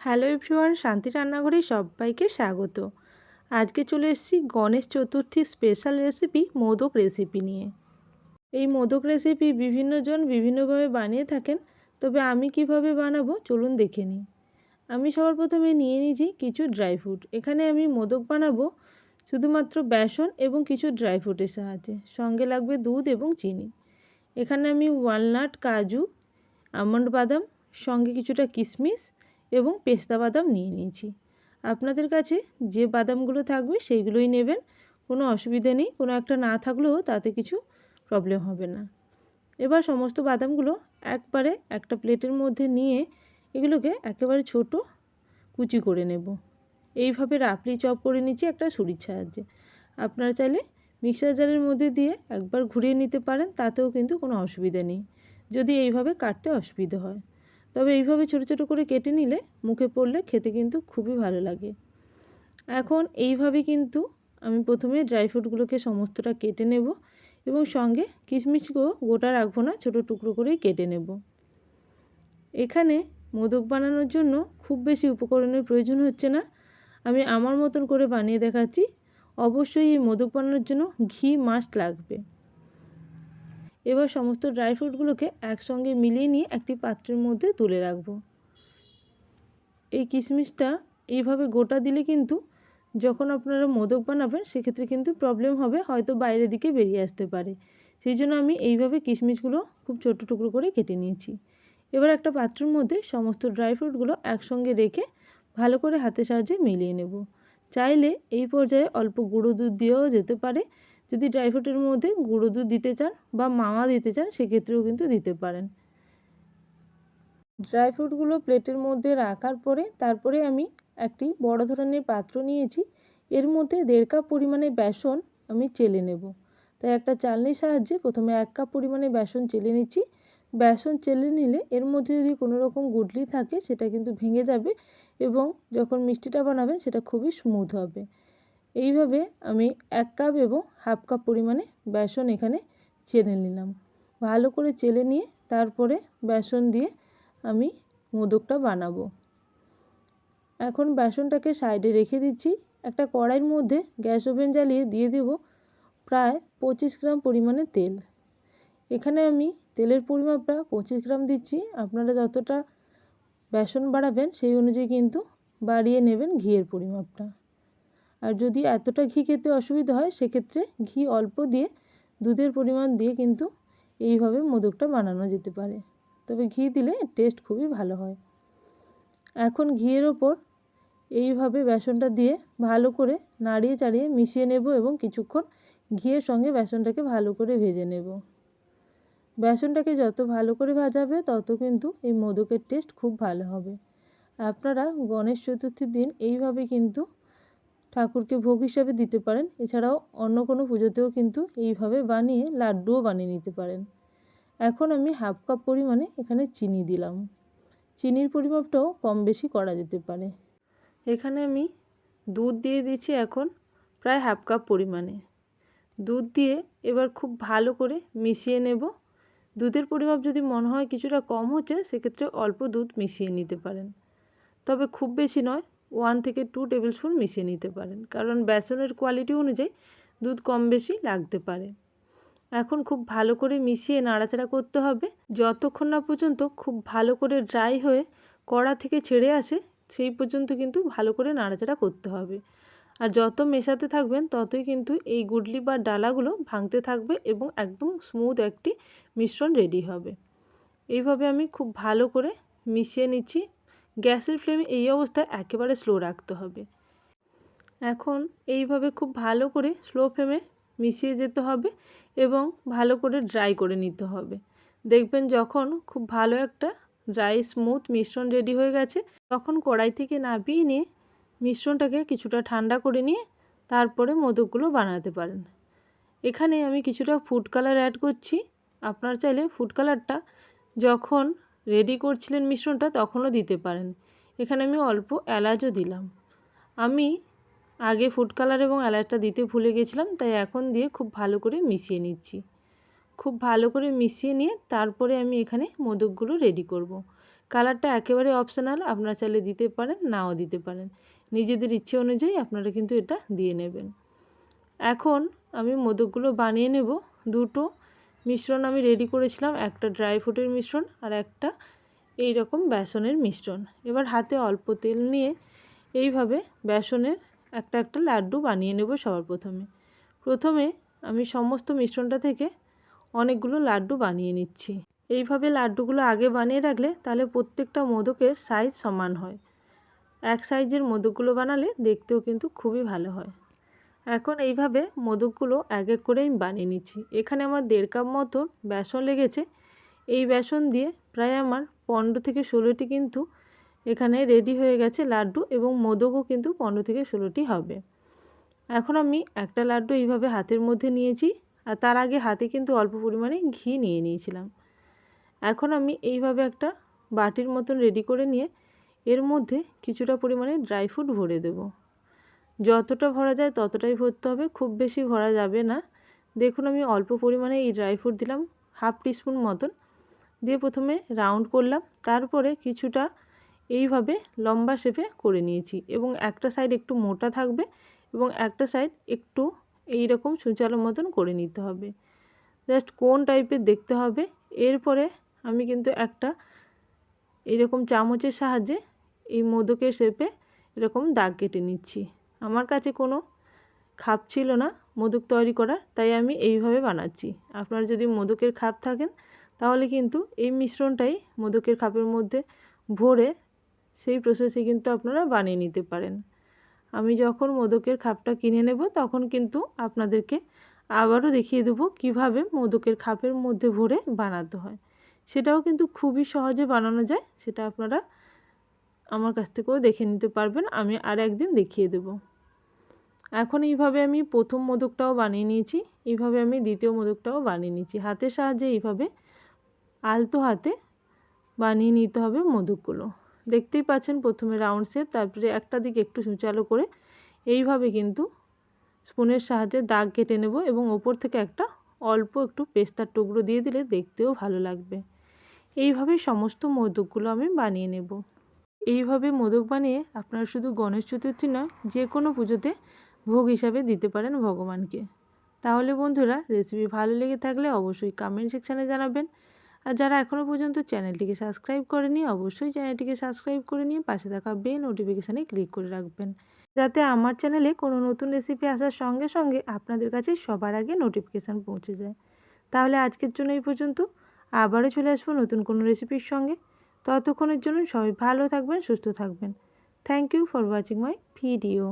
Hello everyone, শান্তি রান্নাঘরে সবাইকে স্বাগত। আজকে চলে এসেছি Ganesh Chaturthi special recipe modak recipe নিয়ে। এই মোদক রেসিপি বিভিন্নজন বিভিন্নভাবে বানিয়ে থাকেন, তবে আমি কীভাবে বানাবো চলুন দেখে নিই। আমি সবার প্রথমে নিয়ে নিয়েছি কিছু ড্রাই ফ্রুট। এখানে আমি মোদক বানাবো শুধুমাত্র বেসন এবং কিছু ড্রাই ফ্রুটের সাহায্যে। সঙ্গে লাগবে দুধ এবং চিনি। এখানে আমি ওয়ালনাট, কাজু, আমন্ড বাদাম, সঙ্গে কিছুটা কিশমিশ এবং পেস্তা বাদাম নিয়ে নিয়েছি। আপনাদের কাছে যে বাদামগুলো থাকবে সেইগুলোই নেবেন। কোনো অসুবিধে নেই। কোনো একটা না থাকলেও তাতে কিছু প্রবলেম হবে না। এবার সমস্ত বাদামগুলো একবারে একটা প্লেটের মধ্যে নিয়ে এগুলোকে একেবারে ছোট কুচি করে নেব। এইভাবে রাফলি চপ করে নিচ্ছি একটা ছুরির সাহায্যে। আপনারা চাইলে মিক্সার জারের মধ্যে দিয়ে একবার ঘুরিয়ে নিতে পারেন, তাতেও কিন্তু কোনো অসুবিধা নেই। যদি এইভাবে কাটতে অসুবিধা হয়। তবে এইভাবে ছোটো ছোটো করে কেটে নিলে মুখে পড়লে খেতে কিন্তু খুবই ভালো লাগে। এখন এইভাবে কিন্তু আমি প্রথমে ড্রাই ফ্রুটগুলোকে সমস্তটা কেটে নেব এবং সঙ্গে কিশমিশকেও গোটা রাখব না, ছোটো টুকরো করেই কেটে নেব। এখানে মোদক বানানোর জন্য খুব বেশি উপকরণের প্রয়োজন হচ্ছে না। আমি আমার মতন করে বানিয়ে দেখাচ্ছি। অবশ্যই এই মোদক বানানোর জন্য ঘি মাস্ট লাগবে। এবার সমস্ত ড্রাই ফ্রুটগুলোকে একসঙ্গে মিলিয়ে নিয়ে একটি পাত্রের মধ্যে তুলে রাখব। এই কিশমিশটা এইভাবে গোটা দিলে কিন্তু যখন আপনারা মোদক বানাবেন, সেক্ষেত্রে কিন্তু প্রবলেম হবে, হয়তো বাইরের দিকে বেরিয়ে আসতে পারে। সেই জন্য আমি এইভাবে কিশমিশগুলো খুব ছোটো টুকরো করে কেটে নিয়েছি। এবার একটা পাত্রের মধ্যে সমস্ত ড্রাই ফ্রুটগুলো একসঙ্গে রেখে ভালো করে হাতের সাহায্যে মিলিয়ে নেব। চাইলে এই পর্যায়ে অল্প গুঁড়ো দুধ দিয়েও যেতে পারে যদি ড্রাই ফ্রুটের মধ্যে গুঁড়ো দুধ দিতে চান বা মাওয়া দিতে চান, সেক্ষেত্রেও কিন্তু দিতে পারেন। ড্রাই ফ্রুটগুলো প্লেটের মধ্যে রাখার পরে তারপরে আমি একটি বড় ধরনের পাত্র নিয়েছি। এর মধ্যে দেড় কাপ পরিমাণে বেসন আমি চেলে নেব। তাই একটা চালনির সাহায্যে প্রথমে এক কাপ পরিমাণে বেসন চেলে নিচ্ছি। বেসন চেলে নিলে এর মধ্যে যদি কোনো রকম গুডলি থাকে, সেটা কিন্তু ভেঙে যাবে এবং যখন মিষ্টিটা বানাবেন, সেটা খুবই স্মুথ হবে। এইভাবে আমি এক কাপ এবং হাফ কাপ পরিমাণে বেসন এখানে চেলে নিলাম। ভালো করে চেলে নিয়ে তারপরে বেসন দিয়ে আমি মোদকটা বানাবো। এখন বেসনটাকে সাইডে রেখে দিচ্ছি। একটা কড়াইয়ের মধ্যে গ্যাস ওভেন জ্বালিয়ে দিয়ে দেব প্রায় পঁচিশ গ্রাম পরিমাণে তেল। এখানে আমি তেলের পরিমাপটা পঁচিশ গ্রাম দিচ্ছি। আপনারা যতটা বেসন বাড়াবেন সেই অনুযায়ী কিন্তু বাড়িয়ে নেবেন ঘিয়ের পরিমাপটা। আর যদি এতটা ঘি খেতে অসুবিধা হয়, সেক্ষেত্রে ঘি অল্প দিয়ে, দুধের পরিমাণ দিয়ে কিন্তু এইভাবে মোদকটা বানানো যেতে পারে। তবে ঘি দিলে টেস্ট খুবই ভালো হয়। এখন ঘিয়ের ওপর এইভাবে বেসনটা দিয়ে ভালো করে নাড়িয়ে চাড়িয়ে মিশিয়ে নেব এবং কিছুক্ষণ ঘিয়ের সঙ্গে বেসনটাকে ভালো করে ভেজে নেব। বেসনটাকে যত ভালো করে ভাজাবে, তত কিন্তু এই মোদকের টেস্ট খুব ভালো হবে। আপনারা গণেশ চতুর্থীর দিন এইভাবে কিন্তু ঠাকুরকে ভোগ হিসাবে দিতে পারেন। এছাড়াও অন্য কোনো পুজোতেও কিন্তু এইভাবে বানিয়ে লাড্ডুও বানিয়ে নিতে পারেন। এখন আমি হাফ কাপ পরিমাণে এখানে চিনি দিলাম। চিনির পরিমাপটাও কম বেশি করা যেতে পারে। এখানে আমি দুধ দিয়ে দিচ্ছি এখন প্রায় হাফ কাপ পরিমাণে। দুধ দিয়ে এবার খুব ভালো করে মিশিয়ে নেব। দুধের পরিমাপ যদি মনে হয় কিছুটা কম হচ্ছে, সেক্ষেত্রে অল্প দুধ মিশিয়ে নিতে পারেন। তবে খুব বেশি নয় ওয়ান থেকে টু টেবিল স্পুন মিশিয়ে নিতে পারেন। কারণ বেসনের কোয়ালিটি অনুযায়ী দুধ কম বেশি লাগতে পারে। এখন খুব ভালো করে মিশিয়ে নাড়াচাড়া করতে হবে। যতক্ষণ না পর্যন্ত খুব ভালো করে ড্রাই হয়ে কড়া থেকে ছেড়ে আসে, সেই পর্যন্ত কিন্তু ভালো করে নাড়াচাড়া করতে হবে। আর যত মেশাতে থাকবেন, ততই কিন্তু এই গুডলি বা ডালাগুলো ভাঙতে থাকবে এবং একদম স্মুথ একটি মিশ্রণ রেডি হবে। এইভাবে আমি খুব ভালো করে মিশিয়ে নিচ্ছি। গ্যাসের ফ্লেম এই অবস্থায় একেবারে স্লো রাখতে হবে। এখন এইভাবে খুব ভালো করে স্লো ফ্লেমে মিশিয়ে যেতে হবে এবং ভালো করে ড্রাই করে নিতে হবে। দেখবেন যখন খুব ভালো একটা ড্রাই স্মুথ মিশ্রণ রেডি হয়ে গেছে, তখন কড়াই থেকে নামিয়ে নিয়ে মিশ্রণটাকে কিছুটা ঠান্ডা করে নিয়ে তারপরে মোদকগুলো বানাতে পারেন। এখানে আমি কিছুটা ফুড কালার অ্যাড করছি। আপনার চাইলে ফুড কালারটা যখন রেডি করছিলেন মিশ্রণটা তখনও দিতে পারেন। এখানে আমি অল্প এলাচও দিলাম। আমি আগে ফুড কালার এবং এলাচটা দিতে ভুলে গেছিলাম, তাই এখন দিয়ে খুব ভালো করে মিশিয়ে নিচ্ছি। খুব ভালো করে মিশিয়ে নিয়ে তারপরে আমি এখানে মোদকগুলো রেডি করব। কালারটা একেবারে অপশনাল আপনারা চাইলে দিতে পারেন, নাও দিতে পারেন। নিজেদের ইচ্ছে অনুযায়ী আপনারা কিন্তু এটা দিয়ে নেবেন। এখন আমি মোদকগুলো বানিয়ে নেব, দুটো মিশ্রণ আমি রেডি করেছিলাম, একটা ড্রাই ফ্রুটের মিশ্রণ আর একটা এই রকম বেসনের মিশ্রণ। এবার হাতে অল্প তেল নিয়ে এইভাবে বেসনের একটা একটা লাড্ডু বানিয়ে নেব সবার প্রথমে। প্রথমে আমি সমস্ত মিশ্রণটা থেকে অনেকগুলো লাড্ডু বানিয়ে নিচ্ছি। এইভাবে লাড্ডুগুলো আগে বানিয়ে রাখলে তাহলে প্রত্যেকটা মোদকের সাইজ সমান হয়। এক সাইজের মোদকগুলো বানালে দেখতেও কিন্তু খুবই ভালো হয়। এখন এইভাবে মোদকগুলো এক এক করে আমি বানিয়ে নিচ্ছি। এখানে আমার দেড় কাপ মতো বেসন লেগেছে। এই বেসন দিয়ে প্রায় আমার পনেরো থেকে ষোলোটি কিন্তু এখানে রেডি হয়ে গেছে লাড্ডু এবং মোদকও কিন্তু পনেরো থেকে ষোলোটি হবে। এখন আমি একটা লাড্ডু এইভাবে হাতের মধ্যে নিয়েছি আর তার আগে হাতে কিন্তু অল্প পরিমাণে ঘি নিয়ে নিয়েছিলাম। এখন আমি এইভাবে একটা বাটির মতন রেডি করে নিয়ে এর মধ্যে কিছুটা পরিমাণে ড্রাই ফ্রুট ভরে দেব। যতটা ভরা যায় ততটাই ভরতে হবে, খুব বেশি ভরা যাবে না। দেখুন আমি অল্প পরিমাণে এই ড্রাই ফ্রুট দিলাম হাফ টিস্পুন মতন। দিয়ে প্রথমে রাউন্ড করলাম, তারপরে কিছুটা এইভাবে লম্বা শেপে করে নিয়েছি এবং একটা সাইড একটু মোটা থাকবে এবং একটা সাইড একটু এই রকম সূচালো মতন করে নিতে হবে। জাস্ট কোন টাইপের দেখতে হবে, এরপরে আমি কিন্তু একটা এরকম চামচের সাহায্যে এই মোদকের শেপে এরকম দাগ কেটে নিচ্ছি। আমার কাছে কোনো খাপ ছিল না মোদক তৈরি করার তাই আমি এইভাবে বানাচ্ছি। আপনার যদি মোদকের খাপ থাকেন, তাহলে কিন্তু এই মিশ্রণটাই মোদকের খাপের মধ্যে ভরে সেই প্রসেসে কিন্তু আপনারা বানিয়ে নিতে পারেন। আমি যখন মোদকের খাপটা কিনে নেব, তখন কিন্তু আপনাদেরকে আবারও দেখিয়ে দেবো কীভাবে মোদকের খাপের মধ্যে ভরে বানাতে হয়। সেটাও কিন্তু খুবই সহজে বানানো যায়, সেটা আপনারা আমার কাছ থেকেও দেখে নিতে পারবেন, আমি আর একদিন দেখিয়ে দেব। এখন এইভাবে আমি প্রথম মোদকটাও বানিয়ে নিয়েছি, এইভাবে আমি দ্বিতীয় মোদকটাও বানিয়ে নিয়েছি। হাতের সাহায্যে এইভাবে আলতো হাতে বানিয়ে নিতে হবে মোদকগুলো। দেখতেই পাচ্ছেন প্রথমে রাউন্ড শেপ, তারপরে একটা দিক একটু সুচালো করে এইভাবে কিন্তু স্পুনের সাহায্যে দাগ কেটে নেব এবং ওপর থেকে একটা অল্প একটু পেস্তার টুকরো দিয়ে দিলে দেখতেও ভালো লাগবে। এইভাবে সমস্ত মোদকগুলো আমি বানিয়ে নেব। এইভাবে মোদক বানিয়ে আপনারা শুধু গণেশ চতুর্থী নয়, যে কোনো পুজোতে ভোগ হিসাবে দিতে পারেন ভগবানকে। তাহলে বন্ধুরা রেসিপি ভালো লেগে থাকলে অবশ্যই কমেন্ট সেকশানে জানাবেন। আর যারা এখনও পর্যন্ত চ্যানেলটিকে সাবস্ক্রাইব করেনি, অবশ্যই চ্যানেলটিকে সাবস্ক্রাইব করে নিয়ে পাশে থাকা বেল নোটিফিকেশানে ক্লিক করে রাখবেন। যাতে আমার চ্যানেলে কোনো নতুন রেসিপি আসার সঙ্গে সঙ্গে আপনাদের কাছে সবার আগে নোটিফিকেশান পৌঁছে যায়। তাহলে আজকের জন্য এই পর্যন্ত। আবারও চলে আসব নতুন কোনো রেসিপির সঙ্গে। ততক্ষণের জন্য সবাই ভালো থাকবেন সুস্থ থাকবেন। Thank you for watching my video